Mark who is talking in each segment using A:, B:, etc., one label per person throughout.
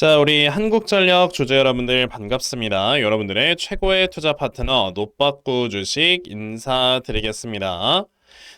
A: 자, 우리 한국전력 주주 여러분들 반갑습니다. 여러분들의 최고의 투자 파트너 노빠꾸 주식 인사드리겠습니다.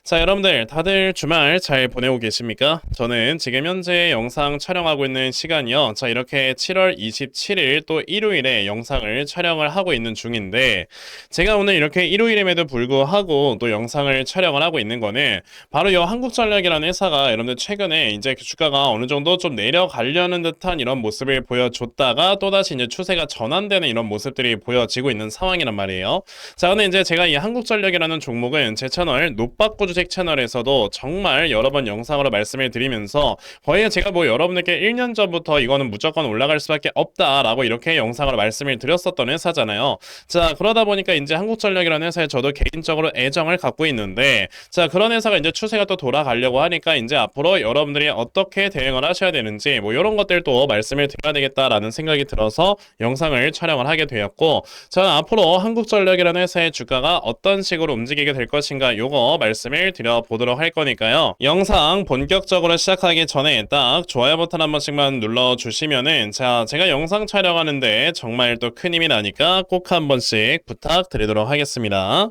A: 자, 여러분들 다들 주말 잘 보내고 계십니까? 저는 지금 현재 영상 촬영하고 있는 시간이요. 자, 이렇게 7월 27일 또 일요일에 영상을 촬영을 하고 있는 중인데 제가 오늘 이렇게 일요일임에도 불구하고 또 영상을 촬영을 하고 있는 거는 바로 이 한국전력이라는 회사가 여러분들 최근에 이제 그 주가가 어느 정도 좀 내려가려는 듯한 이런 모습을 보여줬다가 또다시 이제 추세가 전환되는 이런 모습들이 보여지고 있는 상황이란 말이에요. 자, 근데 이제 제가 이 한국전력이라는 종목은 제 채널 주식 채널에서도 정말 여러 번 영상으로 말씀을 드리면서 거의 제가 뭐 여러분들께 1년 전부터 이거는 무조건 올라갈 수밖에 없다라고 이렇게 영상으로 말씀을 드렸었던 회사잖아요. 자, 그러다 보니까 이제 한국전력이라는 회사에 저도 개인적으로 애정을 갖고 있는데 자, 그런 회사가 이제 추세가 또 돌아가려고 하니까 이제 앞으로 여러분들이 어떻게 대응을 하셔야 되는지 뭐 이런 것들도 말씀을 드려야 되겠다라는 생각이 들어서 영상을 촬영을 하게 되었고 저는 앞으로 한국전력이라는 회사의 주가가 어떤 식으로 움직이게 될 것인가 요거 말 씀을 드려보도록 할 거니까요. 영상 본격적으로 시작하기 전에 딱 좋아요 버튼 한 번씩만 눌러주시면은 자 제가 영상 촬영하는데 정말 또 큰 힘이 나니까 꼭 한 번씩 부탁드리도록 하겠습니다.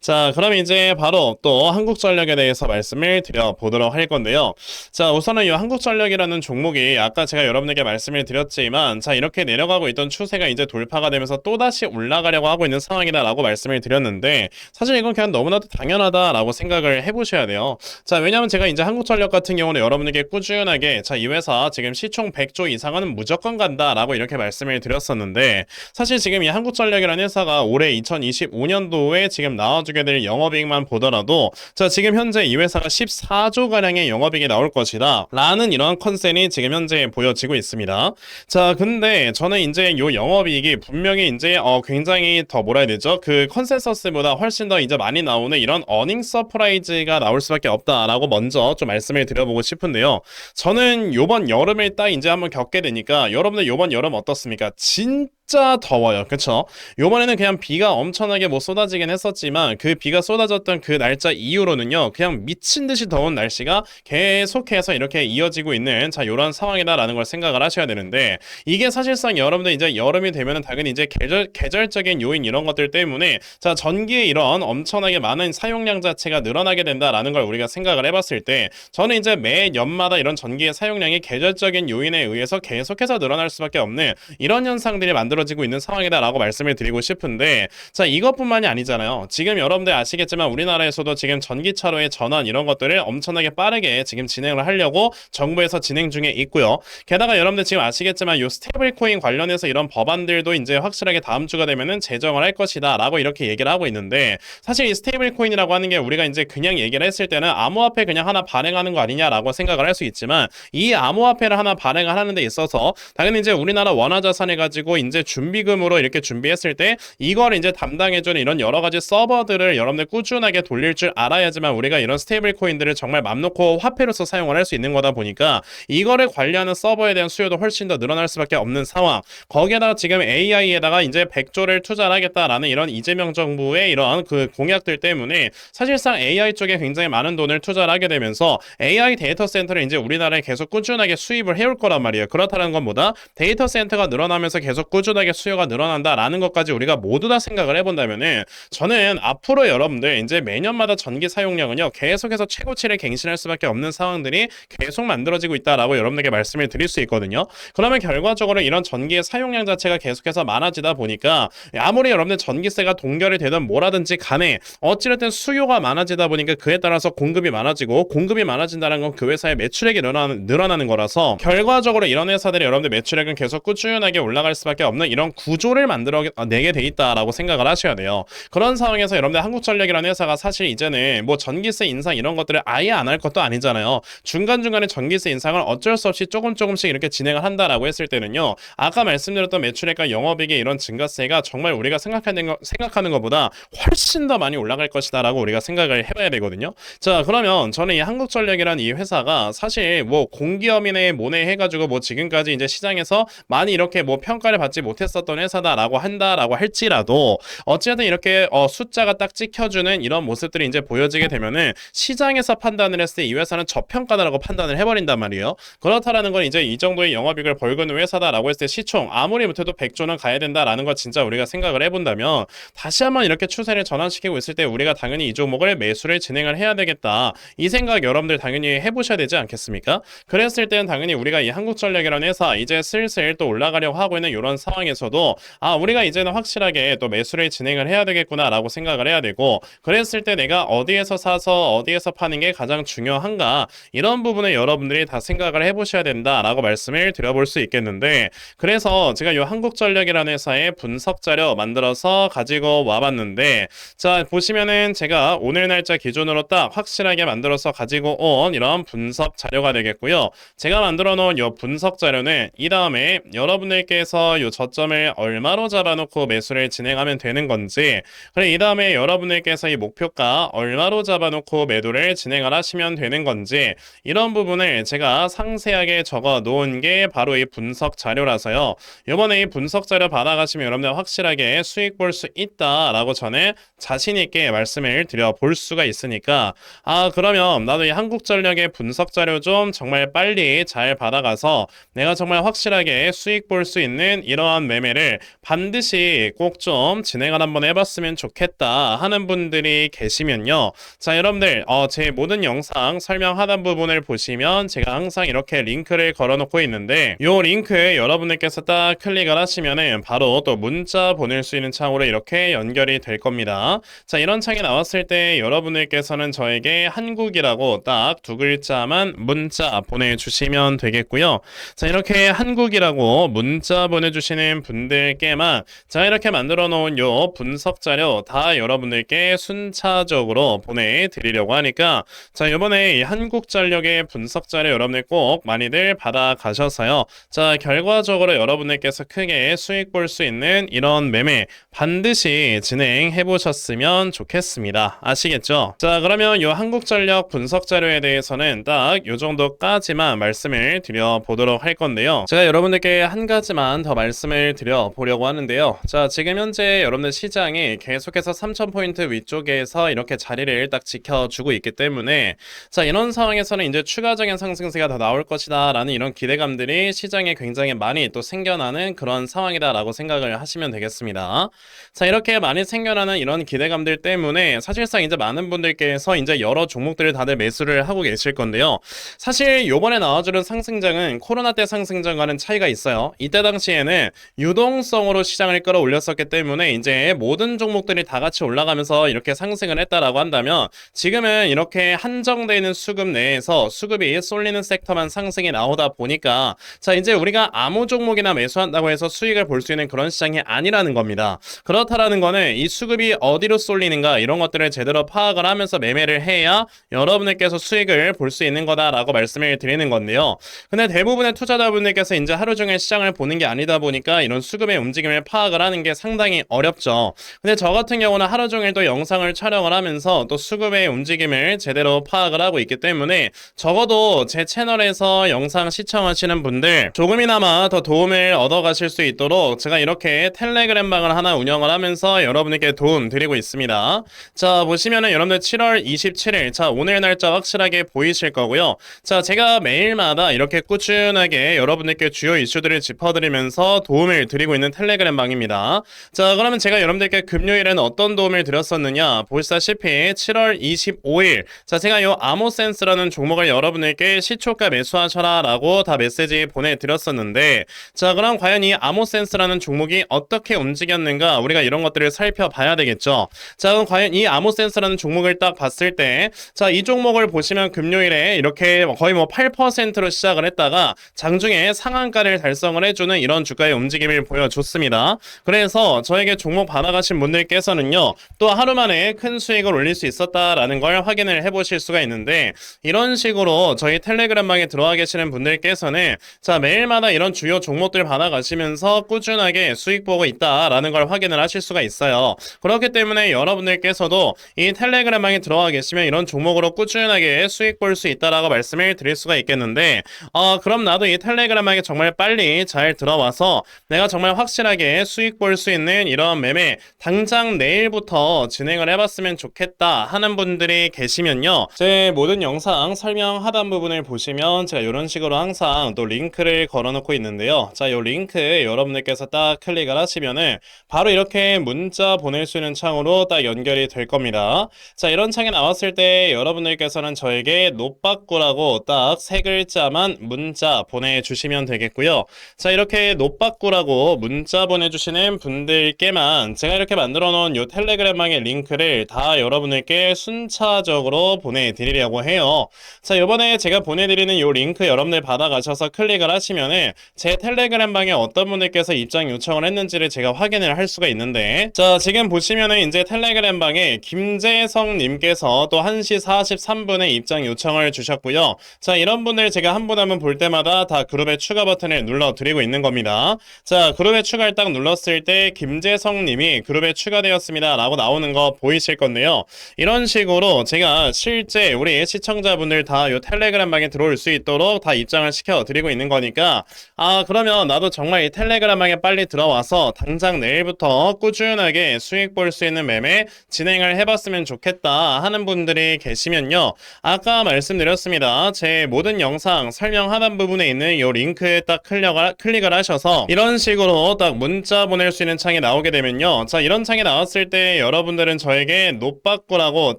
A: 자, 그럼 이제 바로 또 한국전력에 대해서 말씀을 드려보도록 할 건데요. 자, 우선은 이 한국전력이라는 종목이 아까 제가 여러분에게 말씀을 드렸지만, 자, 이렇게 내려가고 있던 추세가 이제 돌파가 되면서 또다시 올라가려고 하고 있는 상황이다라고 말씀을 드렸는데, 사실 이건 그냥 너무나도 당연하다라고 생각을 해보셔야 돼요. 자, 왜냐면 제가 이제 한국전력 같은 경우는 여러분에게 꾸준하게, 자, 이 회사 지금 시총 100조 이상은 무조건 간다라고 이렇게 말씀을 드렸었는데, 사실 지금 이 한국전력이라는 회사가 올해 2025년도에 지금 나 와주게 될 영업이익만 보더라도 자 지금 현재 이 회사가 14조 가량의 영업이익이 나올 것이다. 라는 이러한 컨셉이 지금 현재 보여지고 있습니다. 자 근데 저는 이제 요 영업이익이 분명히 이제 어 굉장히 더 뭐라 해야 되죠? 그 컨센서스보다 훨씬 더 이제 많이 나오는 이런 어닝 서프라이즈가 나올 수밖에 없다라고 먼저 좀 말씀을 드려보고 싶은데요. 저는 요번 여름을 딱 이제 한번 겪게 되니까 여러분들 요번 여름 어떻습니까? 진 진짜 더워요. 그쵸? 요번에는 그냥 비가 엄청나게 뭐 쏟아지긴 했었지만 그 비가 쏟아졌던 그 날짜 이후로는요. 그냥 미친 듯이 더운 날씨가 계속해서 이렇게 이어지고 있는 자, 요런 상황이다라는 걸 생각을 하셔야 되는데 이게 사실상 여러분들 이제 여름이 되면은 당연히 이제 계절 계절적인 요인 이런 것들 때문에 자, 전기의 이런 엄청나게 많은 사용량 자체가 늘어나게 된다라는 걸 우리가 생각을 해 봤을 때 저는 이제 매 연마다 이런 전기의 사용량이 계절적인 요인에 의해서 계속해서 늘어날 수밖에 없는 이런 현상들이 만들어 만들어지고 있는 상황이다라고 말씀을 드리고 싶은데 자 이것뿐만이 아니잖아요. 지금 여러분들 아시겠지만 우리나라에서도 지금 전기차로의 전환 이런 것들을 엄청나게 빠르게 지금 진행을 하려고 정부에서 진행 중에 있고요. 게다가 여러분들 지금 아시겠지만 요 스테이블 코인 관련해서 이런 법안들도 이제 확실하게 다음 주가 되면은 제정을 할 것이다라고 이렇게 얘기를 하고 있는데 사실 이 스테이블 코인이라고 하는 게 우리가 이제 그냥 얘기를 했을 때는 암호화폐 그냥 하나 발행하는 거 아니냐라고 생각을 할 수 있지만 이 암호화폐를 하나 발행을 하는 데 있어서 당연히 이제 우리나라 원화 자산해 가지고 이제 준비금으로 이렇게 준비했을 때 이걸 이제 담당해주는 이런 여러 가지 서버들을 여러분들 꾸준하게 돌릴 줄 알아야지만 우리가 이런 스테이블 코인들을 정말 맘 놓고 화폐로서 사용을 할 수 있는 거다 보니까 이거를 관리하는 서버에 대한 수요도 훨씬 더 늘어날 수밖에 없는 상황. 거기에다가 지금 AI에다가 이제 100조를 투자를 하겠다라는 이런 이재명 정부의 이런 그 공약들 때문에 사실상 AI 쪽에 굉장히 많은 돈을 투자를 하게 되면서 AI 데이터 센터를 이제 우리나라에 계속 꾸준하게 수입을 해올 거란 말이에요. 그렇다는 것보다 데이터 센터가 늘어나면서 계속 꾸준하게 엄청나게 수요가 늘어난다라는 것까지 우리가 모두 다 생각을 해본다면은 저는 앞으로 여러분들 이제 매년마다 전기 사용량은요 계속해서 최고치를 갱신할 수밖에 없는 상황들이 계속 만들어지고 있다라고 여러분들께 말씀을 드릴 수 있거든요. 그러면 결과적으로 이런 전기의 사용량 자체가 계속해서 많아지다 보니까 아무리 여러분들 전기세가 동결이 되든 뭐라든지 간에 어찌됐든 수요가 많아지다 보니까 그에 따라서 공급이 많아지고 공급이 많아진다는 건 그 회사의 매출액이 늘어나는 거라서 결과적으로 이런 회사들이 여러분들 매출액은 계속 꾸준하게 올라갈 수밖에 없는 이런 구조를 만들어 내게 돼 있다라고 생각을 하셔야 돼요. 그런 상황에서 여러분들 한국전력이라는 회사가 사실 이제는 뭐 전기세 인상 이런 것들을 아예 안 할 것도 아니잖아요. 중간중간에 전기세 인상을 어쩔 수 없이 조금 조금씩 이렇게 진행을 한다라고 했을 때는요. 아까 말씀드렸던 매출액과 영업이익의 이런 증가세가 정말 우리가 생각하는 거, 생각하는 것보다 훨씬 더 많이 올라갈 것이다라고 우리가 생각을 해봐야 되거든요. 자, 그러면 저는 이 한국전력이라는 이 회사가 사실 뭐 공기업이네 뭐네 해가지고 뭐 지금까지 이제 시장에서 많이 이렇게 뭐 평가를 받지 못 못했었던 회사다라고 한다라고 할지라도 어찌됐든 이렇게 어, 숫자가 딱 찍혀주는 이런 모습들이 이제 보여지게 되면은 시장에서 판단을 했을 때 이 회사는 저평가다라고 판단을 해버린단 말이에요. 그렇다라는 건 이제 이 정도의 영업이익을 벌고는 회사다라고 했을 때 시총 아무리 못해도 100조는 가야 된다라는 거 진짜 우리가 생각을 해본다면 다시 한번 이렇게 추세를 전환시키고 있을 때 우리가 당연히 이 종목을 매수를 진행을 해야 되겠다. 이 생각 여러분들 당연히 해보셔야 되지 않겠습니까? 그랬을 때는 당연히 우리가 이 한국전력이라는 회사 이제 슬슬 또 올라가려고 하고 있는 이런 상황 에서도 아 우리가 이제는 확실하게 또 매수를 진행을 해야 되겠구나라고 생각을 해야 되고 그랬을 때 내가 어디에서 사서 어디에서 파는 게 가장 중요한가 이런 부분을 여러분들이 다 생각을 해보셔야 된다라고 말씀을 드려볼 수 있겠는데 그래서 제가 이 한국전력이라는 회사의 분석 자료 만들어서 가지고 와봤는데 자 보시면은 제가 오늘 날짜 기준으로 딱 확실하게 만들어서 가지고 온 이런 분석 자료가 되겠고요. 제가 만들어 놓은 이 분석 자료는 이 다음에 여러분들께서 이 저점 을 얼마로 잡아놓고 매수를 진행하면 되는 건지 그리고 이 다음에 여러분들께서 이 목표가 얼마로 잡아놓고 매도를 진행을 하시면 되는 건지 이런 부분을 제가 상세하게 적어 놓은 게 바로 이 분석 자료라서요. 이번에 이 분석 자료 받아가시면 여러분들 확실하게 수익 볼 수 있다라고 전에 자신 있게 말씀을 드려 볼 수가 있으니까 아 그러면 나도 이 한국전력의 분석 자료 좀 정말 빨리 잘 받아가서 내가 정말 확실하게 수익 볼 수 있는 이러한 매매를 반드시 꼭 좀 진행을 한번 해봤으면 좋겠다 하는 분들이 계시면요. 자 여러분들 어, 제 모든 영상 설명 하단 부분을 보시면 제가 항상 이렇게 링크를 걸어놓고 있는데 요 링크에 여러분들께서 딱 클릭을 하시면은 바로 또 문자 보낼 수 있는 창으로 이렇게 연결이 될 겁니다. 자 이런 창이 나왔을 때 여러분들께서는 저에게 한국이라고 딱 두 글자만 문자 보내주시면 되겠고요. 자 이렇게 한국이라고 문자 보내주시는 분들께만 자 이렇게 만들어 놓은 요 분석 자료 다 여러분들께 순차적으로 보내드리려고 하니까 자 이번에 이 한국전력의 분석 자료 여러분들 꼭 많이들 받아가셔서요. 자 결과적으로 여러분들께서 크게 수익 볼 수 있는 이런 매매 반드시 진행해 보셨으면 좋겠습니다. 아시겠죠? 자 그러면 이 한국전력 분석 자료에 대해서는 딱이 정도까지만 말씀을 드려 보도록 할 건데요. 제가 여러분들께 한 가지만 더 말씀을 드려 보려고 하는데요. 자 지금 현재 여러분들 시장이 계속해서 3,000포인트 위쪽에서 이렇게 자리를 딱 지켜주고 있기 때문에 자 이런 상황에서는 이제 추가적인 상승세가 더 나올 것이다 라는 이런 기대감들이 시장에 굉장히 많이 또 생겨나는 그런 상황이다 라고 생각을 하시면 되겠습니다. 자 이렇게 많이 생겨나는 이런 기대감들 때문에 사실상 이제 많은 분들께서 이제 여러 종목들을 다들 매수를 하고 계실 건데요. 사실 요번에 나와주는 상승장은 코로나 때 상승장과는 차이가 있어요. 이때 당시에는 유동성으로 시장을 끌어올렸었기 때문에 이제 모든 종목들이 다 같이 올라가면서 이렇게 상승을 했다라고 한다면 지금은 이렇게 한정되어 있는 수급 내에서 수급이 쏠리는 섹터만 상승이 나오다 보니까 자 이제 우리가 아무 종목이나 매수한다고 해서 수익을 볼 수 있는 그런 시장이 아니라는 겁니다. 그렇다라는 거는 이 수급이 어디로 쏠리는가 이런 것들을 제대로 파악을 하면서 매매를 해야 여러분들께서 수익을 볼 수 있는 거다라고 말씀을 드리는 건데요. 근데 대부분의 투자자분들께서 이제 하루 종일 시장을 보는 게 아니다 보니까 이런 수급의 움직임을 파악을 하는 게 상당히 어렵죠. 근데 저 같은 경우는 하루 종일 또 영상을 촬영을 하면서 또 수급의 움직임을 제대로 파악을 하고 있기 때문에 적어도 제 채널에서 영상 시청하시는 분들 조금이나마 더 도움을 얻어 가실 수 있도록 제가 이렇게 텔레그램 방을 하나 운영을 하면서 여러분에게 도움 드리고 있습니다. 자, 보시면은 여러분들 7월 27일 자, 오늘 날짜 확실하게 보이실 거고요. 자, 제가 매일마다 이렇게 꾸준하게 여러분들께 주요 이슈들을 짚어 드리면서 도움 을 드리고 있는 텔레그램 방입니다. 자, 그러면 제가 여러분들께 금요일에는 어떤 도움을 드렸었느냐? 보시다시피 7월 25일 자, 제가 요 아모센스라는 종목을 여러분들께 시초가 매수하셔라 라고 다 메시지 보내드렸었는데 자, 그럼 과연 이 아모센스라는 종목이 어떻게 움직였는가 우리가 이런 것들을 살펴봐야 되겠죠. 자, 그럼 과연 이 아모센스라는 종목을 딱 봤을 때 자, 이 종목을 보시면 금요일에 이렇게 거의 뭐 8%로 시작을 했다가 장중에 상한가를 달성을 해주는 이런 주가의 움직임 을 보여줬습니다. 그래서 저에게 종목 받아가신 분들께서는요, 또 하루 만에 큰 수익을 올릴 수 있었다라는 걸 확인을 해보실 수가 있는데, 이런 식으로 저희 텔레그램방에 들어와 계시는 분들께서는 자, 매일마다 이런 주요 종목들 받아가시면서 꾸준하게 수익 보고 있다라는 걸 확인을 하실 수가 있어요. 그렇기 때문에 여러분들께서도 이 텔레그램방에 들어와 계시면 이런 종목으로 꾸준하게 수익 볼 수 있다라고 말씀을 드릴 수가 있겠는데, 어, 그럼 나도 이 텔레그램방에 정말 빨리 잘 들어와서 내가 정말 확실하게 수익 볼 수 있는 이런 매매 당장 내일부터 진행을 해봤으면 좋겠다 하는 분들이 계시면요. 제 모든 영상 설명 하단 부분을 보시면 제가 이런 식으로 항상 또 링크를 걸어놓고 있는데요. 자, 이 링크 여러분들께서 딱 클릭을 하시면은 바로 이렇게 문자 보낼 수 있는 창으로 딱 연결이 될 겁니다. 자, 이런 창이 나왔을 때 여러분들께서는 저에게 노빠꾸라고 딱 세 글자만 문자 보내주시면 되겠고요. 자, 이렇게 노빠꾸라 고 문자 보내주시는 분들께만 제가 이렇게 만들어 놓은 요 텔레그램망의 링크를 다 여러분들께 순차적으로 보내드리려고 해요. 자, 요번에 제가 보내드리는 요 링크 여러분들 받아가셔서 클릭을 하시면은 제 텔레그램 방에 어떤 분들께서 입장 요청을 했는지를 제가 확인을 할 수가 있는데 자, 지금 보시면은 이제 텔레그램 방에 김재성 님께서 또 1시 43분에 입장 요청을 주셨고요. 자, 이런 분들 제가 한 분 한 분 볼 때마다 다 그룹의 추가 버튼을 눌러 드리고 있는 겁니다. 자, 그룹에 추가를 딱 눌렀을 때 김재성 님이 그룹에 추가되었습니다. 라고 나오는 거 보이실 건데요. 이런 식으로 제가 실제 우리 시청자분들 다 요 텔레그램 방에 들어올 수 있도록 다 입장을 시켜 드리고 있는 거니까 아, 그러면 나도 정말 이 텔레그램 방에 빨리 들어와서 당장 내일부터 꾸준하게 수익 볼 수 있는 매매 진행을 해봤으면 좋겠다 하는 분들이 계시면요. 아까 말씀드렸습니다. 제 모든 영상 설명 하단 부분에 있는 이 링크에 딱 클릭을, 클릭을 하셔서 이런 식으로 딱 문자 보낼 수 있는 창이 나오게 되면요. 자, 이런 창이 나왔을 때 여러분들은 저에게 노빠꾸라고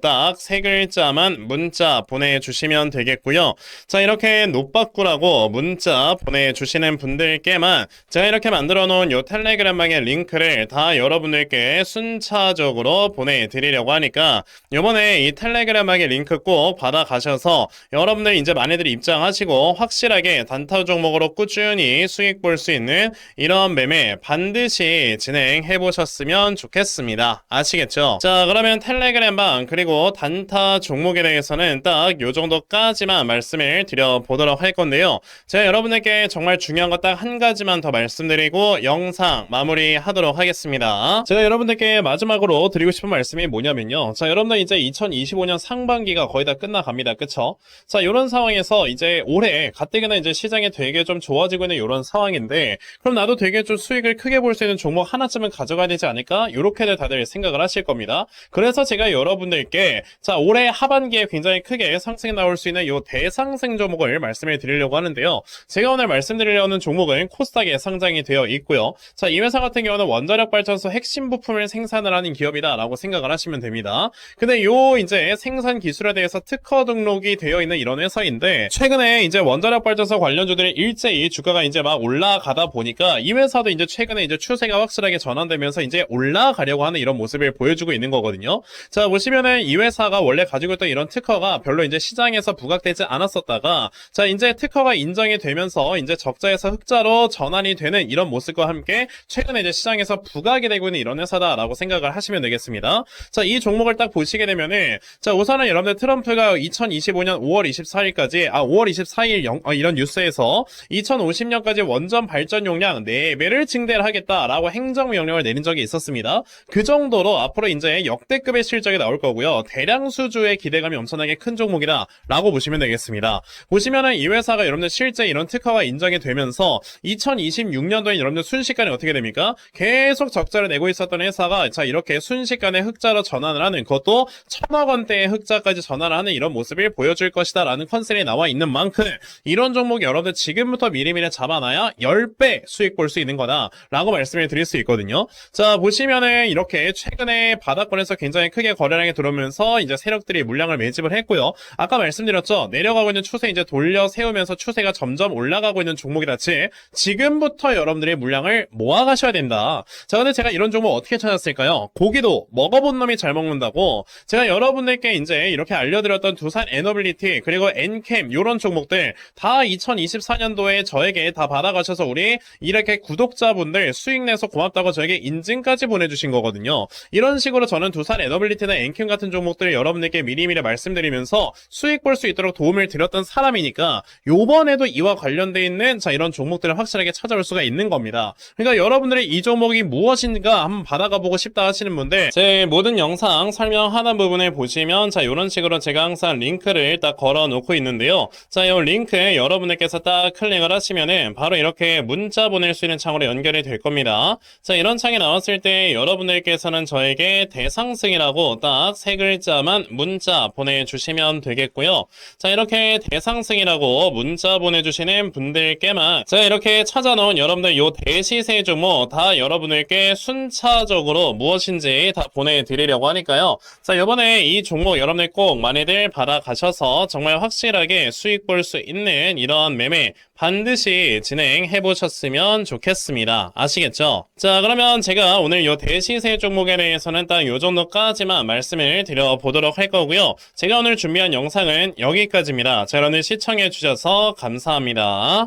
A: 딱 세 글자만 문자 보내주시면 되겠고요. 자, 이렇게 노빠꾸라고 문자 보내주시는 분들께만 제가 이렇게 만들어 놓은 요 텔레그램방의 링크를 다 여러분들께 순차적으로 보내드리려고 하니까 요번에 이 텔레그램방의 링크 꼭 받아가셔서 여러분들 이제 많이들 입장하시고 확실하게 단타 종목으로 꾸준히 수익 볼 수 있는 이런 매매 반드시 진행해 보셨으면 좋겠습니다. 아시겠죠? 자, 그러면 텔레그램 방 그리고 단타 종목에 대해서는 딱 요 정도까지만 말씀을 드려보도록 할 건데요. 제가 여러분들께 정말 중요한 거딱한 가지만 더 말씀드리고 영상 마무리 하도록 하겠습니다. 제가 여러분들께 마지막으로 드리고 싶은 말씀이 뭐냐면요. 자, 여러분들 이제 2025년 상반기가 거의 다 끝나갑니다. 그쵸? 자, 이런 상황에서 이제 올해 가뜩이나 이제 시장이 되게 좀 좋아지고 있는 이런 상황인데 그럼 나도 되게 좀 수익을 크게 볼 수 있는 종목 하나쯤은 가져가야 되지 않을까? 이렇게들 다들 생각을 하실 겁니다. 그래서 제가 여러분들께 자, 올해 하반기에 굉장히 크게 상승이 나올 수 있는 이 대상생 종목을 말씀을 드리려고 하는데요. 제가 오늘 말씀드리려는 종목은 코스닥에 상장이 되어 있고요. 자, 이 회사 같은 경우는 원자력 발전소 핵심 부품을 생산을 하는 기업이다라고 생각을 하시면 됩니다. 근데 요 이제 생산 기술에 대해서 특허 등록이 되어 있는 이런 회사인데 최근에 이제 원자력 발전소 관련주들이 일제히 주가가 이제 막 올라가다 보니까 이 회사도 이제 최근에 이제 추세가 확실하게 전환되면서 이제 올라가려고 하는 이런 모습을 보여주고 있는 거거든요. 자, 보시면은 이 회사가 원래 가지고 있던 이런 특허가 별로 이제 시장에서 부각되지 않았었다가 자, 이제 특허가 인정이 되면서 이제 적자에서 흑자로 전환이 되는 이런 모습과 함께 최근에 이제 시장에서 부각이 되고 있는 이런 회사다라고 생각을 하시면 되겠습니다. 자, 이 종목을 딱 보시게 되면은 자, 우선은 여러분들 트럼프가 2025년 5월 24일까지 아, 5월 24일 영, 어, 이런 뉴스에서 2050년까지 원전 발전 용량 4배를 증대를 하겠다라고 행정 명령을 내린 적이 있었습니다. 그 정도로 앞으로 이제 역대급의 실적이 나올 거고요. 대량 수주의 기대감이 엄청나게 큰 종목이다라고 보시면 되겠습니다. 보시면은 이 회사가 여러분들 실제 이런 특허가 인정이 되면서 2026년도에 여러분들 순식간에 어떻게 됩니까? 계속 적자를 내고 있었던 회사가 자 이렇게 순식간에 흑자로 전환을 하는 그것도 천억 원대의 흑자까지 전환을 하는 이런 모습을 보여줄 것이다라는 컨셉이 나와 있는 만큼 이런 종목 여러분들 지금부터 미리미리 잡아놔야 10배 수익 볼 수 있는 거다라고 말씀을 드릴 수 있거든요. 자 보시면은 이렇게 최근에 바닥권에서 굉장히 크게 거래량이 들어오면서 이제 세력들이 물량을 매집을 했고요. 아까 말씀드렸죠. 내려가고 있는 추세 이제 돌려 세우면서 추세가 점점 올라가고 있는 종목이라지 지금부터 여러분들이 물량을 모아가셔야 된다. 자 근데 제가 이런 종목 어떻게 찾았을까요? 고기도 먹어본 놈이 잘 먹는다고 제가 여러분들께 이제 이렇게 알려드렸던 두산 에너빌리티 그리고 엔캠 이런 종목들 다 2024년도에 저에게 다 받아가셔서 우리 이렇게 구독자분들 수익 내서 고맙다고 저에게 인증까지 보내주신 거거든요. 이런 식으로 저는 두산 에너빌리티나 엔캠 같은 종목들 여러분들께 미리미리 말씀드리면서 수익 볼 수 있도록 도움을 드렸던 사람이니까 요번에도 이와 관련돼 있는 자 이런 종목들을 확실하게 찾아올 수가 있는 겁니다. 그러니까 여러분들이 이 종목이 무엇인가 한번 받아가 보고 싶다 하시는 분들 제 모든 영상 설명 하단 부분에 보시면 자 이런 식으로 제가 항상 링크를 딱 걸어 놓고 있는데요. 자 이 링크에 여러분들께서 딱 클릭을 하시면은 바로 이렇게 문자 보낼 수수 있는 창으로 연결이 될 겁니다. 자, 이런 창이 나왔을 때 여러분들께서는 저에게 대상승이라고 딱 세 글자만 문자 보내주시면 되겠고요. 자, 이렇게 대상승이라고 문자 보내주시는 분들께만 제가 이렇게 찾아놓은 여러분들 요 대시세 종목 다 여러분들께 순차적으로 무엇인지 다 보내드리려고 하니까요. 자, 이번에 이 종목 여러분들 꼭 많이들 받아가셔서 정말 확실하게 수익 볼 수 있는 이런 매매 반드시 진행해 보셨으면 좋겠습니다. 아시겠죠? 자, 그러면 제가 오늘 요 대시세 종목에 대해서는 딱 요 정도까지만 말씀을 드려보도록 할 거고요. 제가 오늘 준비한 영상은 여기까지입니다. 자, 여러분들 시청해 주셔서 감사합니다.